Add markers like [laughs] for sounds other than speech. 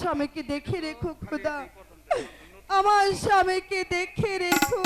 স্বামীকে দেখে রেখো খোদা। [laughs] আমার স্বামীকে দেখে রেখো।